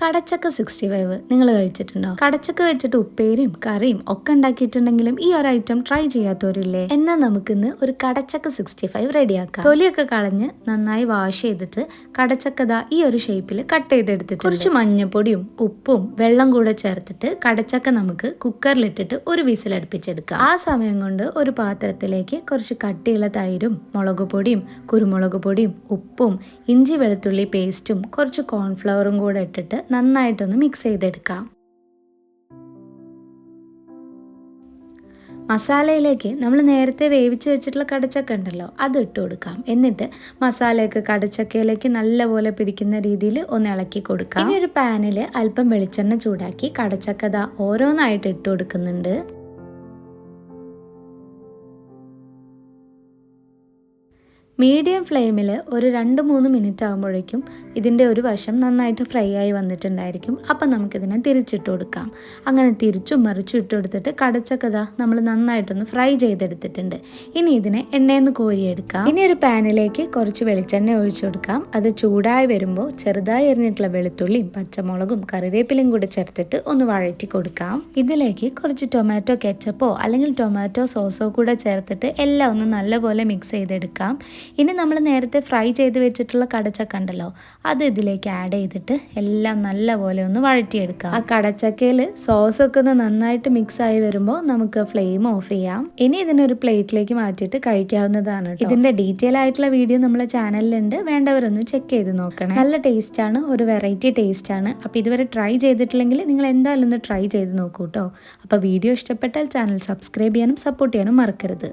കടച്ചക്ക sixty five നിങ്ങൾ കഴിച്ചിട്ടുണ്ടോ? കടച്ചക്ക വെച്ചിട്ട് ഉപ്പേരിയും കറിയും ഒക്കെ ഉണ്ടാക്കിയിട്ടുണ്ടെങ്കിലും ഈ ഒരു ഐറ്റം ട്രൈ ചെയ്യാത്തവരില്ലേ? എന്നാൽ നമുക്കിന്ന് ഒരു കടച്ചക്ക സിക്സ്റ്റി ഫൈവ് റെഡിയാക്കാം തൊലിയൊക്കെ കളഞ്ഞ് നന്നായി വാഷ് ചെയ്തിട്ട് കടച്ചക്കത ഈ ഒരു ഷേപ്പിൽ കട്ട് ചെയ്തെടുത്തിട്ട് കുറച്ച് മഞ്ഞപ്പൊടിയും ഉപ്പും വെള്ളം കൂടെ ചേർത്തിട്ട് കടച്ചക്ക നമുക്ക് കുക്കറിലിട്ടിട്ട് ഒരു വിസിൽ അടുപ്പിച്ചെടുക്കാം. ആ സമയം കൊണ്ട് ഒരു പാത്രത്തിലേക്ക് കുറച്ച് കട്ടിയുള്ള തൈരും മുളക് പൊടിയും കുരുമുളക് പൊടിയും ഉപ്പും ഇഞ്ചി വെളുത്തുള്ളി പേസ്റ്റും കുറച്ച് കോൺഫ്ലവറും കൂടെ ഇട്ടിട്ട് നന്നായിട്ടൊന്ന് മിക്സ് ചെയ്തെടുക്കാം. മസാലയിലേക്ക് നമ്മൾ നേരത്തെ വേവിച്ച് വെച്ചിട്ടുള്ള കടച്ചക്ക ഉണ്ടല്ലോ അത് ഇട്ട് കൊടുക്കാം. എന്നിട്ട് മസാലയൊക്കെ കടച്ചക്കയിലേക്ക് നല്ലപോലെ പിടിക്കുന്ന രീതിയിൽ ഒന്ന് ഇളക്കി കൊടുക്കാം. ഇനി ഒരു പാനിൽ അല്പം വെളിച്ചെണ്ണ ചൂടാക്കി കടച്ചക്കത ഓരോന്നായിട്ട് ഇട്ട് കൊടുക്കുന്നുണ്ട്. മീഡിയം ഫ്ലെയിമിൽ ഒരു രണ്ട് മൂന്ന് മിനിറ്റ് ആകുമ്പോഴേക്കും ഇതിന്റെ ഒരു വശം നന്നായിട്ട് ഫ്രൈ ആയി വന്നിട്ടുണ്ടായിരിക്കും. അപ്പം നമുക്കിതിനെ തിരിച്ചിട്ട് കൊടുക്കാം. അങ്ങനെ തിരിച്ചും മറിച്ചും ഇട്ട് കൊടുത്തിട്ട് കടച്ചക്കഥ നമ്മൾ നന്നായിട്ടൊന്ന് ഫ്രൈ ചെയ്തെടുത്തിട്ടുണ്ട്. ഇനി ഇതിനെ എണ്ണയിൽ നിന്ന് കോരിയെടുക്കാം. ഇനി ഒരു പാനിലേക്ക് കുറച്ച് വെളിച്ചെണ്ണ ഒഴിച്ചു കൊടുക്കാം. അത് ചൂടായി വരുമ്പോൾ ചെറുതായി എറിഞ്ഞിട്ടുള്ള വെളുത്തുള്ളിയും പച്ചമുളകും കറിവേപ്പിലയും കൂടി ചേർത്തിട്ട് ഒന്ന് വഴറ്റി കൊടുക്കാം. ഇതിലേക്ക് കുറച്ച് ടൊമാറ്റോ കെച്ചപ്പോ അല്ലെങ്കിൽ ടൊമാറ്റോ സോസോ കൂടെ ചേർത്തിട്ട് എല്ലാം ഒന്ന് നല്ലപോലെ മിക്സ് ചെയ്തെടുക്കാം. ഇനി നമ്മൾ നേരത്തെ ഫ്രൈ ചെയ്ത് വെച്ചിട്ടുള്ള കടച്ചക്ക ഉണ്ടല്ലോ അത് ഇതിലേക്ക് ആഡ് ചെയ്തിട്ട് എല്ലാം നല്ലപോലെ ഒന്ന് വഴറ്റിയെടുക്കാം. ആ കടച്ചക്കയിൽ സോസൊക്കെ ഒന്ന് നന്നായിട്ട് മിക്സ് ആയി വരുമ്പോൾ നമുക്ക് ഫ്ലെയിം ഓഫ് ചെയ്യാം. ഇനി ഇതിനൊരു പ്ലേറ്റിലേക്ക് മാറ്റിയിട്ട് കഴിക്കാവുന്നതാണ്. ഇതിന്റെ ഡീറ്റെയിൽ ആയിട്ടുള്ള വീഡിയോ നമ്മളെ ചാനലിലുണ്ട് വേണ്ടവരൊന്ന് ചെക്ക് ചെയ്ത് നോക്കണം. നല്ല ടേസ്റ്റ് ആണ് ഒരു വെറൈറ്റി ടേസ്റ്റ് ആണ്. അപ്പോൾ ഇതുവരെ ട്രൈ ചെയ്തിട്ടില്ലെങ്കിൽ നിങ്ങൾ എന്തായാലും ഒന്ന് ട്രൈ ചെയ്ത് നോക്കൂ കേട്ടോ. അപ്പോൾ വീഡിയോ ഇഷ്ടപ്പെട്ടാൽ ചാനൽ സബ്സ്ക്രൈബ് ചെയ്യാനും സപ്പോർട്ട് ചെയ്യാനും മറക്കരുത്.